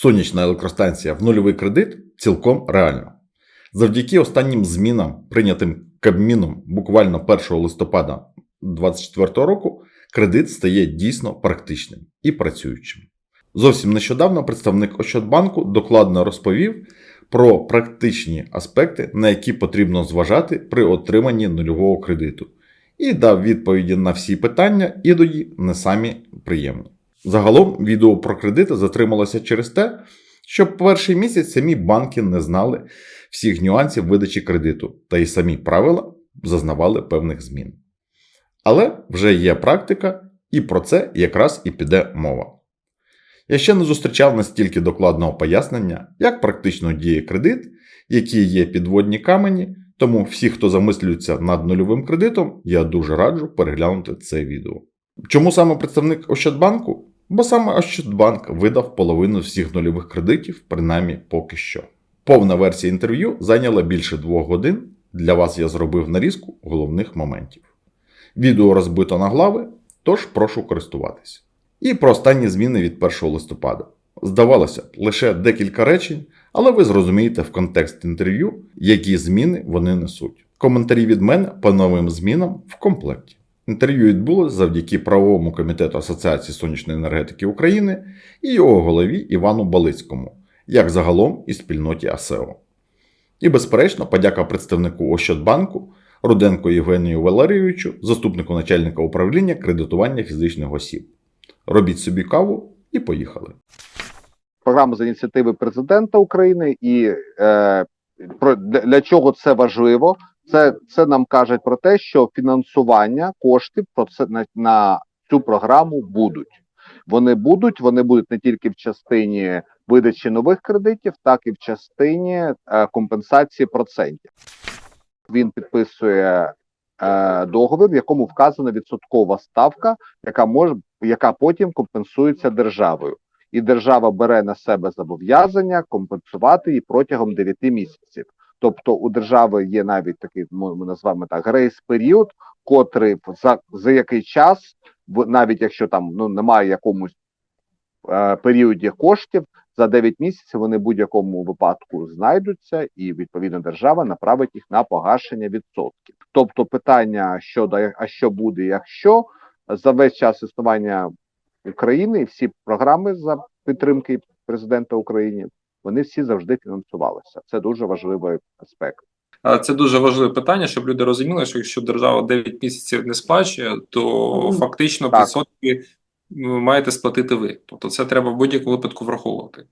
Сонячна електростанція в нульовий кредит цілком реально. Завдяки останнім змінам, прийнятим Кабміном буквально 1 листопада 2024 року, кредит стає дійсно практичним і працюючим. Зовсім нещодавно представник Ощадбанку докладно розповів про практичні аспекти, на які потрібно зважати при отриманні нульового кредиту, і дав відповіді на всі питання, іноді не самі приємні. Загалом відео про кредити затрималося через те, що перший місяць самі банки не знали всіх нюансів видачі кредиту, та й самі правила зазнавали певних змін. Але вже є практика, і про це якраз і піде мова. Я ще не зустрічав настільки докладного пояснення, як практично діє кредит, які є підводні камені, тому всі, хто замислюється над нульовим кредитом, я дуже раджу переглянути це відео. Чому саме представник Ощадбанку? Бо саме Ощадбанк видав половину всіх нульових кредитів, принаймні поки що. Повна версія інтерв'ю зайняла більше двох годин. Для вас я зробив нарізку головних моментів. Відео розбито на глави, тож прошу користуватися. І про останні зміни від 1 листопада. Здавалося лише декілька речень, але ви зрозумієте в контекст інтерв'ю, які зміни вони несуть. Коментарі від мене по новим змінам в комплекті. Інтерв'ю відбулося завдяки правовому комітету Асоціації сонячної енергетики України і його голові Івану Балицькому, як загалом і спільноті АСЕО. І, безперечно, подяка представнику Ощадбанку Руденко Євгенію Валерійовичу, заступнику начальника управління кредитування фізичних осіб. Робіть собі каву і поїхали. програма з ініціативи президента України, і е, для чого це важливо? Це це нам каже про те, що фінансування коштів про це на, на цю програму будуть. Вони будуть, вони будуть не тільки в частині видачі нових кредитів, так і в частині е, компенсації процентів. Він підписує е, договір, в якому вказана відсоткова ставка, яка може яка потім компенсується державою і держава бере на себе зобов'язання компенсувати її протягом 9 місяців. Тобто у держави є навіть такий, ми називаємо так, грейс-період, котрий за, за який час, навіть якщо там ну немає якомусь е, періоді коштів, за 9 місяців вони в будь-якому випадку знайдуться, і відповідно держава направить їх на погашення відсотків. Тобто, питання щодо а що буде, якщо за весь час існування України всі програми за підтримки президента України, вони всі завжди фінансувалися. Це дуже важливий аспект. Це дуже важливе питання, щоб люди розуміли, що якщо держава 9 місяців не сплачує, то фактично Так. відсотки маєте сплатити ви. Тобто це треба в будь-якому випадку враховувати.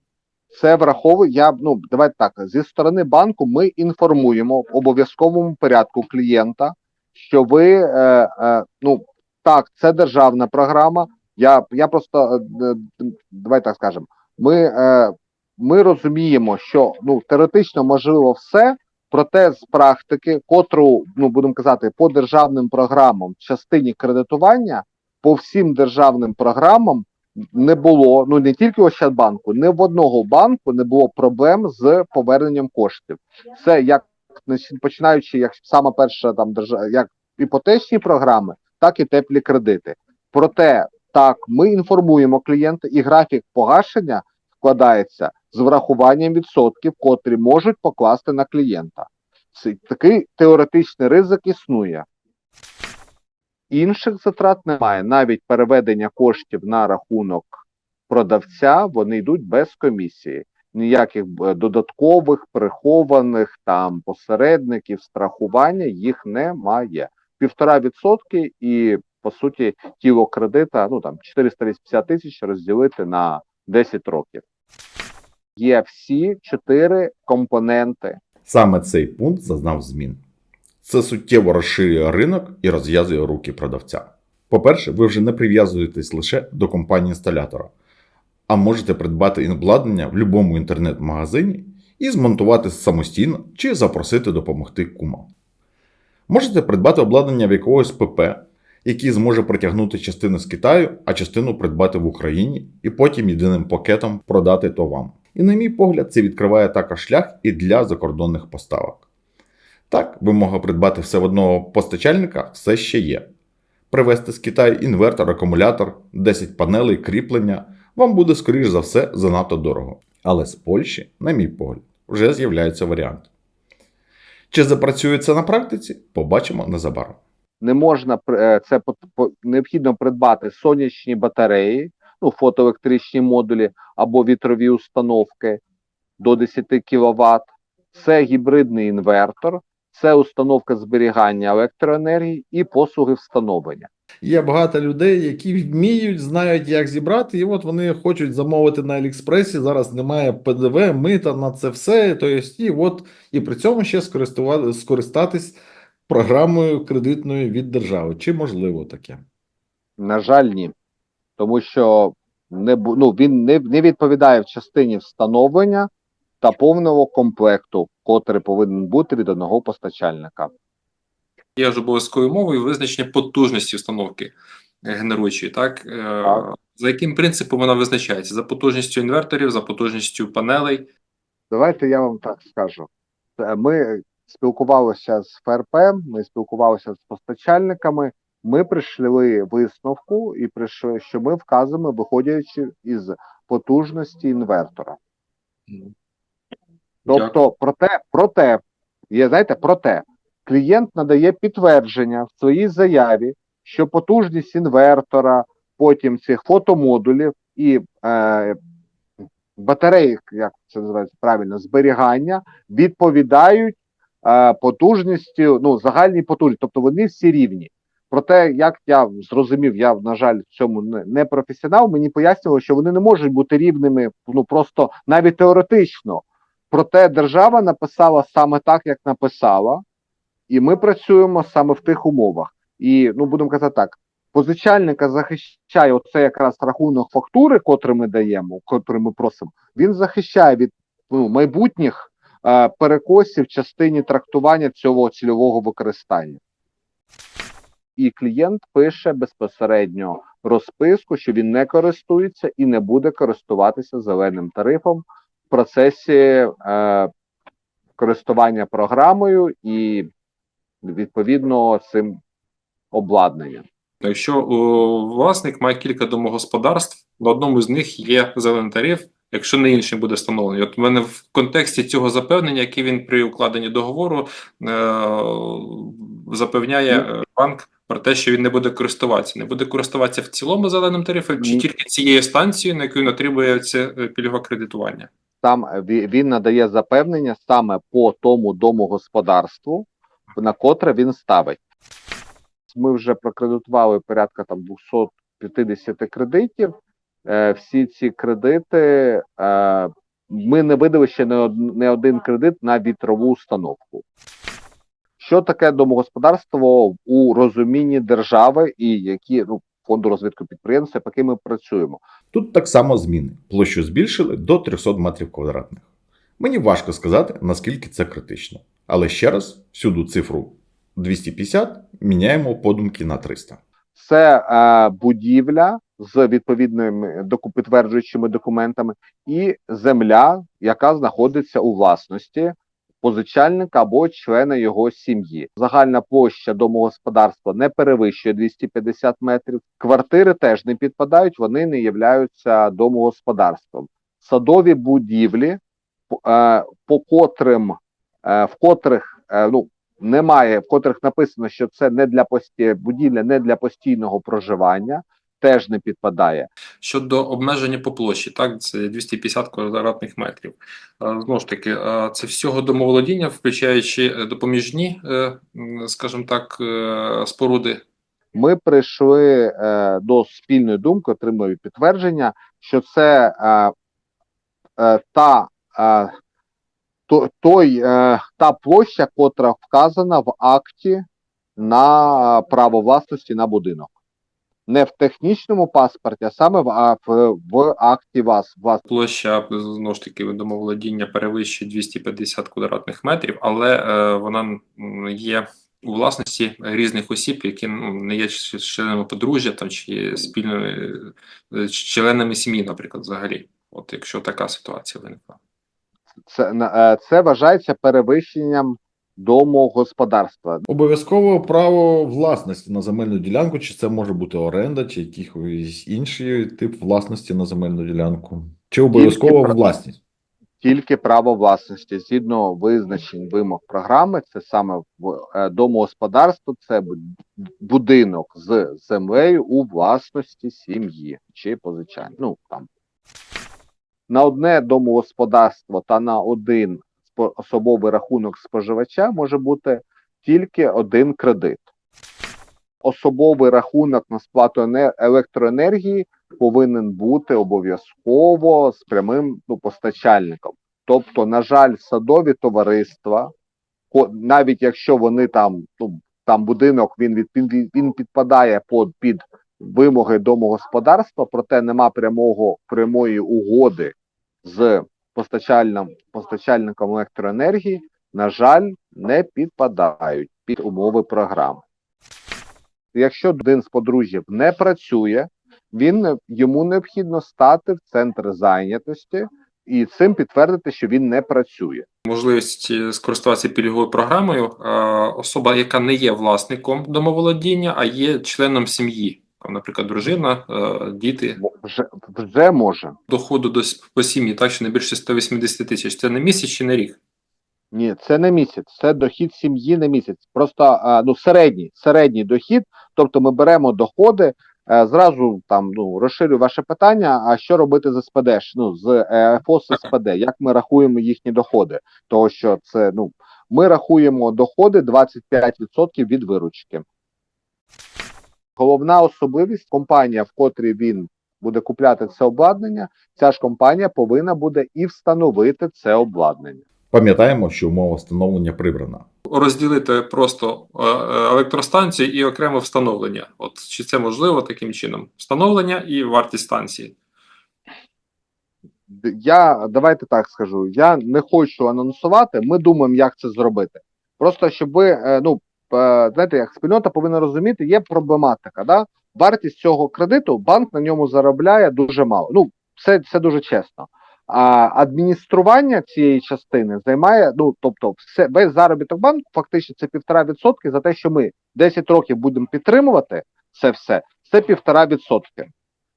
Це враховує. Я ну давайте так зі сторони банку. Ми інформуємо в обов'язковому порядку клієнта, що ви е, е, ну так, це державна програма. Я я просто е, е, давай так скажемо. Ми, е, ми розуміємо, що ну теоретично можливо все. Проте з практики, котру ну будемо казати, по державним програмам в частині кредитування, по всім державним програмам не було, ну не тільки Ощадбанку, не в одного банку не було проблем з поверненням коштів. Це як починаючи, як саме перша там держа, як іпотечні програми, так і теплі кредити. Проте так ми інформуємо клієнта, і графік погашення складається з врахуванням відсотків, котрі можуть покласти на клієнта. Такий теоретичний ризик існує. Інших затрат немає. Навіть переведення коштів на рахунок продавця вони йдуть без комісії. Ніяких е, додаткових прихованих там посередників, страхування їх немає. Півтора відсотки, і по суті тіло кредита ну там 480 тисяч розділити на 10 років. Є всі чотири компоненти Саме цей пункт зазнав змін. Це суттєво розширює ринок і розв'язує руки продавця. По-перше, ви вже не прив'язуєтесь лише до компанії інсталятора, а можете придбати обладнання в будь-якому інтернет-магазині і змонтувати самостійно чи запросити допомогти кума. Можете придбати обладнання в якогось ПП, який зможе притягнути частину з Китаю, а частину придбати в Україні і потім єдиним пакетом продати то вам. І, на мій погляд, це відкриває також шлях і для закордонних поставок. Так, вимога придбати все в одного постачальника все ще є. Привезти з Китаю інвертор, акумулятор, 10 панелей, кріплення вам буде, скоріш за все, занадто дорого. Але з Польщі, на мій погляд, вже з'являються варіанти. Чи запрацює це на практиці, побачимо незабаром. Не можна е, це необхідно придбати сонячні батареї, ну фотоелектричні модулі або вітрові установки до 10 кВт. Це гібридний інвертор, це установка зберігання електроенергії і послуги встановлення. Є багато людей, які вміють, знають, як зібрати, і от вони хочуть замовити на Аліекспресі. Зараз немає ПДВ, мита на це все. Тобто, і от і при цьому ще скористатись програмою кредитною від держави. Чи можливо таке? На жаль, ні. Тому що не, ну, він не, не відповідає в частині встановлення та повного комплекту, котрий повинен бути від одного постачальника. Є ж обов'язковою мовою визначення потужності установки е, генеруючої, так? Е, Так. За яким принципом вона визначається? За потужністю інверторів, за потужністю панелей. Давайте я вам так скажу. Е, Ми спілкувалися з ФРП, ми спілкувалися з постачальниками. Ми прийшли висновку і прийшли, що ми вказуємо, виходячи із потужності інвертора. Тобто, проте, проте, є, знаєте, проте, клієнт надає підтвердження в своїй заяві, що потужність інвертора, потім цих фотомодулів і е, батареї, як це називається правильно, зберігання, відповідають е, потужності, ну, загальній потужності, тобто вони всі рівні. Проте, як я зрозумів, я, на жаль, в цьому не, професіонал, мені пояснювали, що вони не можуть бути рівними, ну просто навіть теоретично. Проте держава написала саме так, як написала, і ми працюємо саме в тих умовах. І ну будемо казати так: позичальника захищає оце якраз рахунок фактури, котрий ми даємо, котрий ми просимо. Він захищає від ну, майбутніх перекосів в частині трактування цього цільового використання. І клієнт пише безпосередньо розписку, що він не користується і не буде користуватися зеленим тарифом в процесі е, користування програмою і відповідно цим обладнанням. Якщо о, власник має кілька домогосподарств, на одному з них є зелений тариф, якщо не іншим буде встановлений. От в мене в контексті цього запевнення, яке він при укладенні договору е, запевняє е, банк про те, що він не буде користуватися. Не буде користуватися в цілому зеленим тарифом, чи тільки цією станцією, на яку він отримує це е, пільгове кредитування. Там е, він надає запевнення саме по тому домогосподарству, на котре він ставить. Ми вже прокредитували порядка там 250 кредитів. Е, всі ці кредити е, ми не видали ще не, один кредит на вітрову установку. Що таке домогосподарство у розумінні держави і які ну, фонду розвитку підприємства, по яким ми працюємо? Тут так само зміни. Площу збільшили до 300 метрів квадратних. Мені важко сказати, наскільки це критично. Але ще раз, всюду цифру 250 міняємо подумки на 300. це е, будівля з відповідними доку- підтверджуючими документами, і земля, яка знаходиться у власності позичальника або члена його сім'ї. Загальна площа домогосподарства не перевищує 250 метрів. Квартири теж не підпадають, вони не являються домогосподарством. Садові будівлі, по- е, котрим е, в котрих е, ну немає, в котрих написано, що це не для пості... будівля не для постійного проживання, теж не підпадає. Щодо обмеження по площі, так, це 250 квадратних метрів. Е, Знову ж таки, е, це всього домоволодіння, включаючи е, допоміжні, скажімо так, споруди. Ми прийшли до спільної думки, отримую підтвердження, що це та, то, той, та площа, котра вказана в акті на право власності на будинок. Не в технічному паспорті, а саме в, а, в, в акті вас, вас. Площа знову ж таки домоволодіння перевищує 250 квадратних метрів, але е, вона є у власності різних осіб, які ну, не є членами подружжя там чи спільними е, членами сім'ї, наприклад, взагалі. От якщо така ситуація виникла. Це, е, це вважається перевищенням домогосподарства. Обов'язково право власності на земельну ділянку, чи це може бути оренда, чи якийсь інший тип власності на земельну ділянку. Чи обов'язково про- власність? тільки право власності згідно визначень вимог програми. Це саме в е, домогосподарство, це бу- будинок з землею у власності сім'ї чи позичання. Ну там на одне домогосподарство та на один особовий рахунок споживача може бути тільки один кредит. Особовий рахунок на сплату електроенергії повинен бути обов'язково з прямим ну, постачальником. Тобто, на жаль, садові товариства, навіть якщо вони там, ну там будинок він від він підпадає під, під вимоги домогосподарства, проте нема прямого прямої угоди з постачальним постачальником електроенергії, на жаль, не підпадають під умови програми. Якщо один з подружжів не працює, він йому необхідно стати в центр зайнятості і цим підтвердити, що він не працює. можливість е, скористуватися пільговою програмою особа, яка не є власником домоволодіння, а є членом сім'ї. Там, наприклад, дружина, е, діти Вже, вже може. доходу до по сім'ї, так що не більше 180 тисяч. Це не місяць чи не рік. Ні, це не місяць, це дохід сім'ї на місяць. Просто ну середній, середній дохід. Тобто ми беремо доходи. е, Зразу там ну розширю ваше питання. А що робити з СПД? Ну з е, ФОС СПД? Як ми рахуємо їхні доходи? Того що це ну ми рахуємо доходи 25% від виручки. Головна особливість компанія, в котрій він буде купляти це обладнання, ця ж компанія повинна буде і встановити це обладнання. Пам'ятаємо, що умова встановлення прибрана. Розділити просто е, е, електростанцію і окремо встановлення. От чи це можливо таким чином? Встановлення і вартість станції. Я давайте так скажу. Я не хочу анонсувати. Ми думаємо, як це зробити. Просто щоб ви, е, ну знаєте, як спільнота повинна розуміти, є проблематика. Да? Вартість цього кредиту банк на ньому заробляє дуже мало. Ну, це, це дуже чесно. А адміністрування цієї частини займає, ну тобто, все весь заробіток банку, фактично це півтора відсотки за те, що ми 10 років будемо підтримувати це все, це півтора відсотки.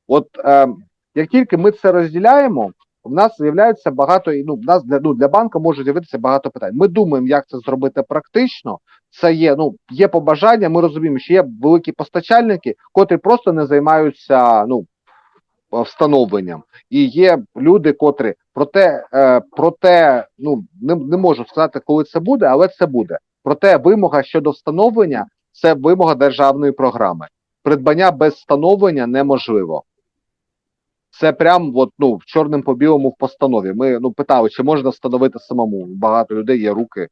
От е, як тільки ми це розділяємо, в нас з'являється багато ну, в нас для ну для банка може з'явитися багато питань. Ми думаємо, як це зробити практично. Це є ну є побажання. Ми розуміємо, що є великі постачальники, котрі просто не займаються ну встановленням, і є люди, котрі проте, е, проте ну не, не можу сказати, коли це буде, але це буде. Проте вимога щодо встановлення це вимога державної програми. Придбання без встановлення неможливо. Це прям от, ну, чорним по білому в постанові. Ми ну питали, чи можна встановити самому. Багато людей є руки.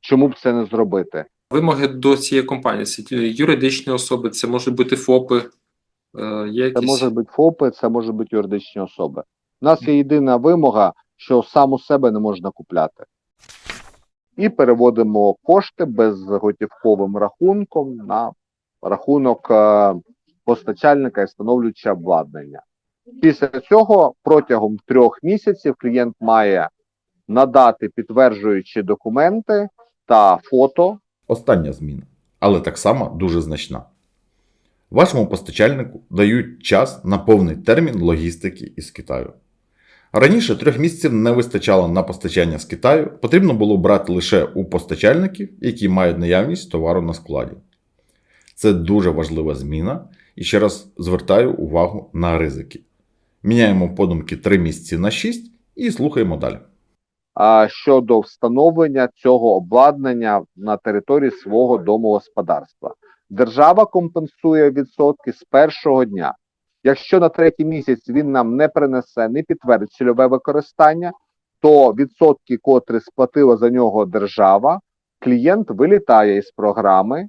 Чому б це не зробити? Вимоги до цієї компанії це юридичні особи, це можуть бути ФОПи. Е, є Це може бути ФОПи, це може бути юридичні особи. У нас є єдина вимога, що сам у себе не можна купляти. І переводимо кошти безготівковим рахунком на рахунок е, постачальника і встановлюючи обладнання. Після цього протягом трьох місяців клієнт має надати підтверджуючі документи та фото Остання зміна, але так само дуже значна. Вашому постачальнику дають час на повний термін логістики із Китаю. Раніше трьох місяців не вистачало на постачання з Китаю, потрібно було брати лише у постачальників, які мають наявність товару на складі. Це дуже важлива зміна, і ще раз звертаю увагу на ризики. Міняємо подумки 3 місяці на 6 і слухаємо далі. а, щодо встановлення цього обладнання на території свого домогосподарства. Держава компенсує відсотки з першого дня. Якщо на третій місяць він нам не принесе, не підтвердить цільове використання, то відсотки, котрі сплатила за нього держава, клієнт вилітає із програми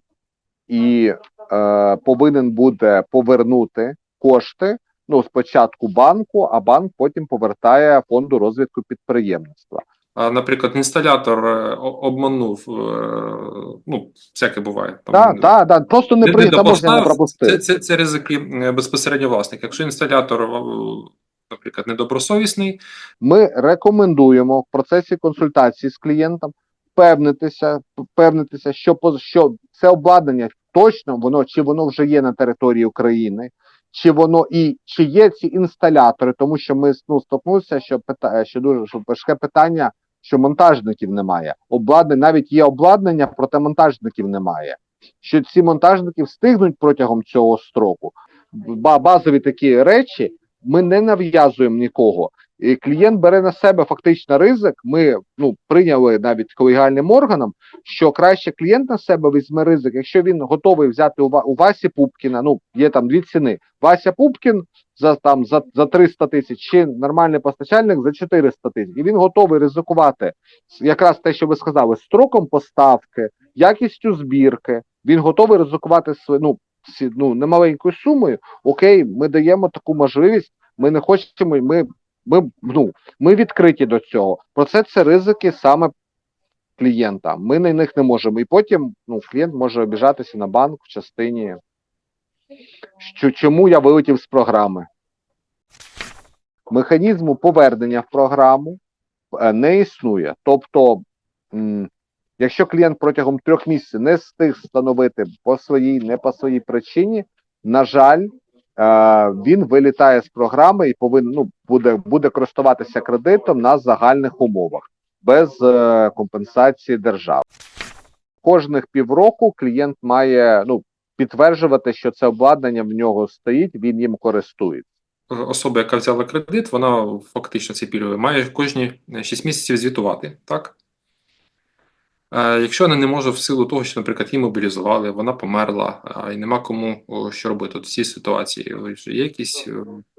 і е, повинен буде повернути кошти. Ну, спочатку банку, а банк потім повертає фонду розвитку підприємництва. А, наприклад, інсталятор е, обманув, е, ну, всяке буває. Там, Так, так, так. Просто не прийнято, можна не пропустити. Це, це, це ризики е, безпосередньо власника. Якщо інсталятор, наприклад, недобросовісний, Ми рекомендуємо в процесі консультації з клієнтом впевнитися, впевнитися, що що це обладнання точно воно чи воно вже є на території України, чи воно і чи є ці інсталятори, тому що ми ну, стопнулися, що питає, що дуже що важке питання, що монтажників немає. Обладнання навіть є обладнання, проте монтажників немає. Що ці монтажники встигнуть протягом цього строку. Ба- базові такі речі ми не нав'язуємо нікого. І клієнт бере на себе фактично ризик. Ми ну прийняли навіть колегіальним органом, що краще клієнт на себе візьме ризик, якщо він готовий взяти у, Васі Пупкіна. Ну є там дві ціни. Вася Пупкін за там за, за 300 тисяч, чи нормальний постачальник за 400 тисяч. І він готовий ризикувати якраз те, що ви сказали, строком поставки, якістю збірки. Він готовий ризикувати ну, ну, немаленькою сумою. Окей, ми даємо таку можливість. Ми не хочемо. Ми, ми, ну, ми відкриті до цього. Про це ризики саме клієнта. Ми на них не можемо. І потім ну, клієнт може обіжатися на банк в частині, що чому я вилетів з програми. Механізму повернення в програму е, не існує. Тобто, якщо клієнт протягом трьох місяців не встиг встановити по своїй, не по своїй причині, на жаль, він вилітає з програми і повинен ну, буде, буде користуватися кредитом на загальних умовах без е, компенсації держави. Кожних півроку клієнт має ну, підтверджувати, що це обладнання в нього стоїть, він їм користується. Особа, яка взяла кредит, вона фактично це пільгове, має кожні 6 місяців звітувати, так? Е, Якщо вона не може в силу того, що, наприклад, її мобілізували, вона померла, а і нема кому що робити в цій ситуації. Є якісь е,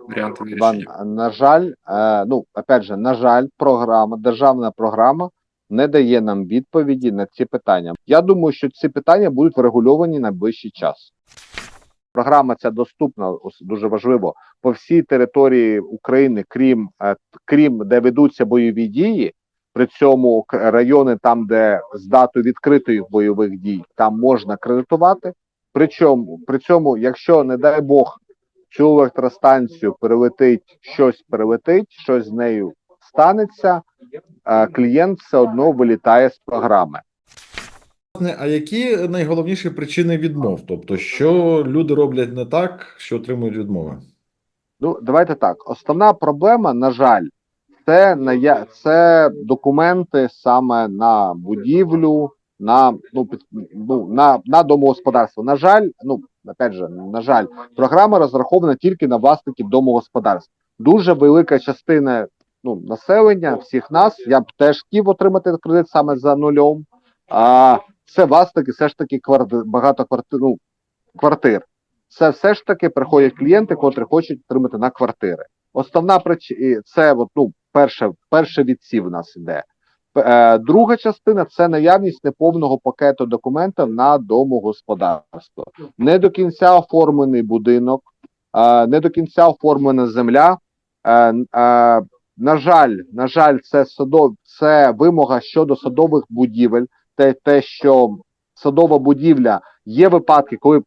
варіанти вирішення? на жаль, е, ну опять же, на жаль, програма, державна програма не дає нам відповіді на ці питання. Я думаю, що ці питання будуть врегульовані на найближчий час. Програма ця доступна дуже важливо по всій території України, крім е, крім де ведуться бойові дії. При цьому райони, там, де з датою відкритих бойових дій, там можна кредитувати. Причому, при цьому, якщо не дай Бог цю електростанцію перелетить, щось перелетить, щось з нею станеться, клієнт все одно вилітає з програми. А які найголовніші причини відмов? Тобто, що люди роблять не так, що отримують відмови? Ну, давайте так. Основна проблема, на жаль, це ная... це документи саме на будівлю, на ну, під... ну на, на домогосподарство. На жаль, ну опять же, на жаль, програма розрахована тільки на власників домогосподарств. Дуже велика частина ну, населення, всіх нас. Я б теж хотів отримати кредит саме за нульом. А це власники все ж таки квартир, багато квартир, ну, квартир. Це все ж таки приходять клієнти, котрі хочуть отримати на квартири. Основна причина це от, ну, перше, перше відсів у нас іде. Е, друга частина це наявність неповного пакету документів на домогосподарство. Не до кінця оформлений будинок, е, не до кінця оформлена земля. Е, на жаль, на жаль, це садов, це вимога щодо садових будівель. Те, те, що садова будівля є випадки, коли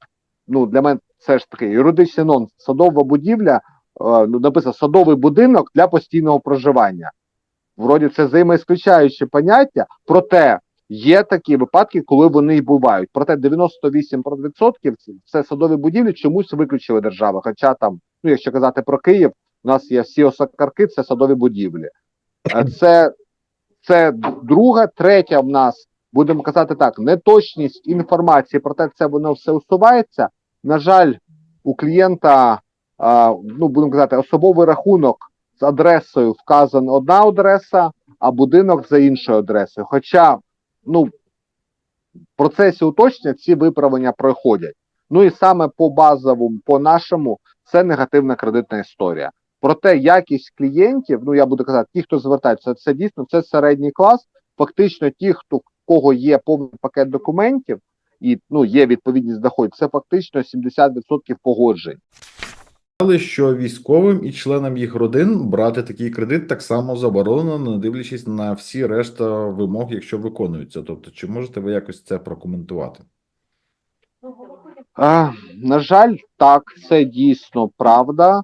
ну для мене це ж таки юридичний нон. Садова будівля, ну написано садовий будинок для постійного проживання. Вроді це взаємоісключаюче поняття, проте є такі випадки, коли вони й бувають. Проте 98% це- садові будівлі чомусь виключили держава. Хоча там, ну якщо казати про Київ, у нас є всі осакарки, це садові будівлі. Е, Це, це друга, третя в нас, будемо казати так, неточність інформації, проте це воно все усувається. На жаль, у клієнта, ну будемо казати, особовий рахунок з адресою вказана одна адреса, а будинок за іншою адресою. Хоча, ну, в процесі уточнення ці виправлення проходять. Ну і саме по базовому, по нашому, це негативна кредитна історія. Проте якість клієнтів, ну я буду казати, ті, хто звертається, це дійсно це середній клас. Фактично, ті, хто в кого є повний пакет документів, і ну є відповідність доходів, це фактично 70% погоджень. Але що військовим і членам їх родин брати такий кредит так само заборонено, не дивлячись на всі решта вимог, якщо виконуються. Тобто, чи можете ви якось це прокоментувати? А, на жаль, так, це дійсно правда. Е,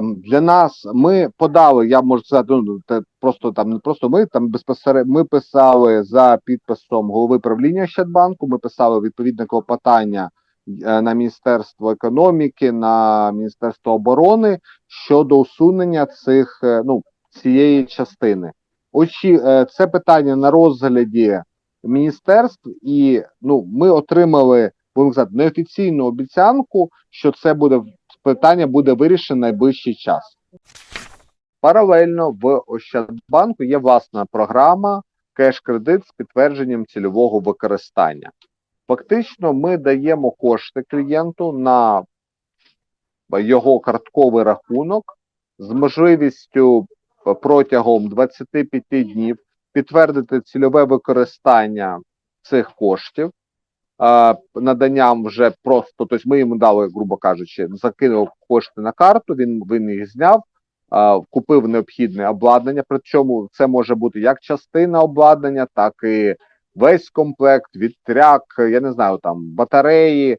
для нас ми подали, я можу сказати, ну, просто там не просто ми, там безпосередньо ми писали за підписом голови правління Щадбанку, ми писали відповідне клопотання на Міністерство економіки, на Міністерство оборони щодо усунення цих е, ну цієї частини. Очі е, це питання на розгляді міністерств, і ну ми отримали будемо сказати, неофіційну обіцянку, що це буде питання буде вирішено найближчий час. Паралельно в Ощадбанку є власна програма кеш-кредит з підтвердженням цільового використання. Фактично, ми даємо кошти клієнту на його картковий рахунок з можливістю протягом 25 днів підтвердити цільове використання цих коштів. Наданням вже просто, тобто ми йому дали, грубо кажучи, закинув кошти на карту, він, він їх зняв, купив необхідне обладнання. Причому це може бути як частина обладнання, так і весь комплект, вітряк, я не знаю, там батареї,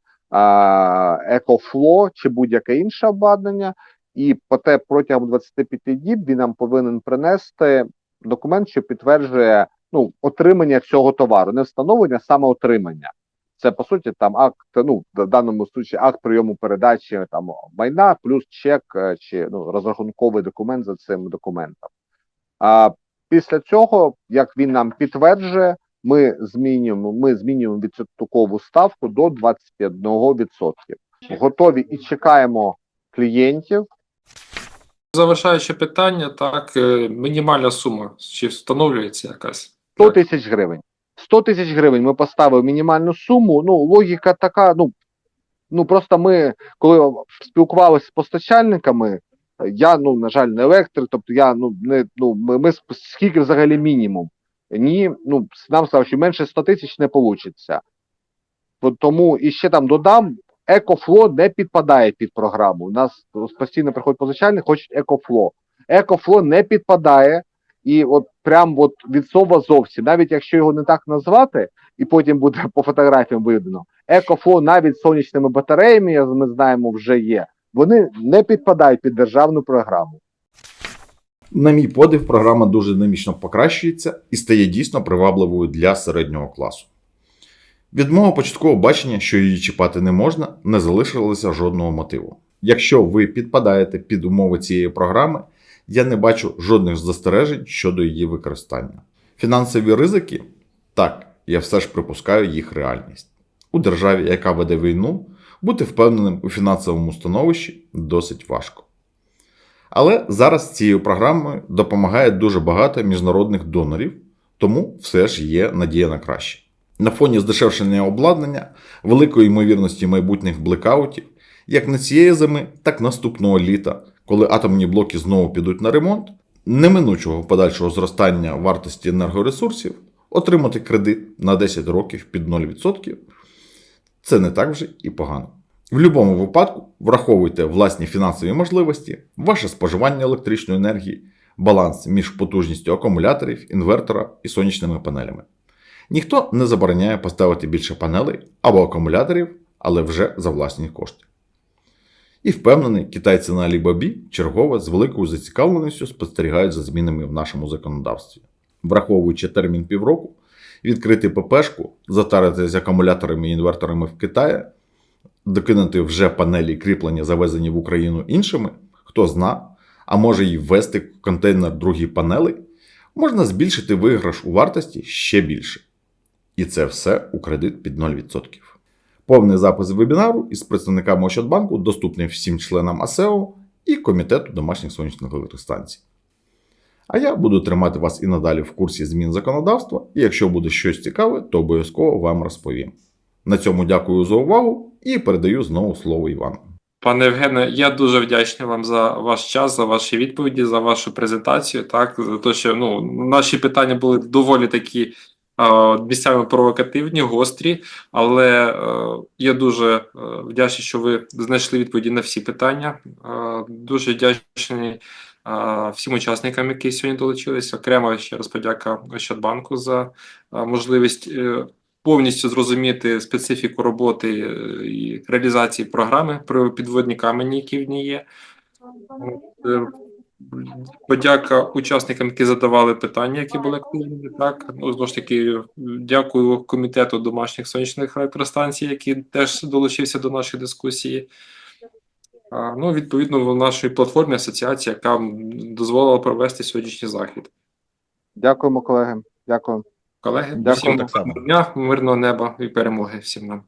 екофло чи будь-яке інше обладнання. І поте протягом 25 діб він нам повинен принести документ, що підтверджує ну, отримання цього товару, не встановлення, саме отримання. Це по суті там акт, ну в даному случаї акт прийому передачі там майна, плюс чек е, чи ну розрахунковий документ за цим документом. А після цього, як він нам підтверджує, ми змінюємо, ми змінюємо відсоткову ставку до 21%. Готові і чекаємо клієнтів. Завершаючи питання, так, е, мінімальна сума, чи встановлюється якась? 100 тисяч гривень. 100 тисяч гривень ми поставили мінімальну суму. Ну, логіка така. Ну, ну просто ми, коли спілкувалися з постачальниками, я, ну, на жаль, не електрик, тобто я ну не ну ми, ми скільки взагалі мінімум. Ні, ну нам сказали, що менше 100 тисяч не вийде. Тому і ще там додам, екофло не підпадає під програму. У нас постійно приходять позичальник, хочуть екофло. Екофло не підпадає, і от прям от від слова зовсім, навіть якщо його не так назвати, і потім буде по фотографіям видно. Екофло навіть сонячними батареями, я- ми знаємо, вже є. Вони не підпадають під державну програму. На мій подив, програма дуже динамічно покращується і стає дійсно привабливою для середнього класу. Від мого початкового бачення, що її чіпати не можна, не залишилося жодного мотиву. Якщо ви підпадаєте під умови цієї програми, я не бачу жодних застережень щодо її використання. Фінансові ризики так, я все ж припускаю їх реальність. У державі, яка веде війну, бути впевненим у фінансовому становищі досить важко. Але зараз цією програмою допомагає дуже багато міжнародних донорів, тому все ж є надія на краще. На фоні здешевшення обладнання, великої ймовірності майбутніх блекаутів, як на цієї зими, так наступного літа, коли атомні блоки знову підуть на ремонт, неминучого подальшого зростання вартості енергоресурсів, отримати кредит на 10 років під 0% це не так вже і погано. В будь-якому випадку враховуйте власні фінансові можливості, ваше споживання електричної енергії, баланс між потужністю акумуляторів, інвертора і сонячними панелями. Ніхто не забороняє поставити більше панелей або акумуляторів, але вже за власні кошти. І впевнений, китайці на Alibaba чергове з великою зацікавленістю спостерігають за змінами в нашому законодавстві. Враховуючи термін півроку, відкрити ППшку, затарити з акумуляторами і інверторами в Китаї, докинути вже панелі кріплення, завезені в Україну іншими, хто зна, а може й ввести контейнер другі панели, можна збільшити виграш у вартості ще більше. І це все у кредит під 0%. Повний запис вебінару із представниками Ощадбанку доступний всім членам АСЕО і Комітету домашніх сонячних електростанцій. А я буду тримати вас і надалі в курсі змін законодавства, і якщо буде щось цікаве, то обов'язково вам розповім. На цьому дякую за увагу і передаю знову слово Івану. Пане Євгене, я дуже вдячний вам за ваш час, за ваші відповіді, за вашу презентацію. Так, за те, що ну, наші питання були доволі такі е, місцями провокативні, гострі, але е, я дуже е, вдячний, що ви знайшли відповіді на всі питання. Е, дуже вдячний е, всім учасникам, які сьогодні долучилися. Окремо ще раз подяка Ощадбанку за е, можливість. Повністю зрозуміти специфіку роботи е, і реалізації програми про підводні камені, які в ній є. Е, Подяка учасникам, які задавали питання, які були активні. Так, ну знову ж таки, дякую комітету домашніх сонячних електростанцій, який теж долучився до нашої дискусії. Ну, відповідно, в нашій платформі асоціація, яка дозволила провести сьогоднішній захід. Дякуємо, колеги. Дякую. Колеги, Дякую всім так само. дня, мирного неба і перемоги всім нам.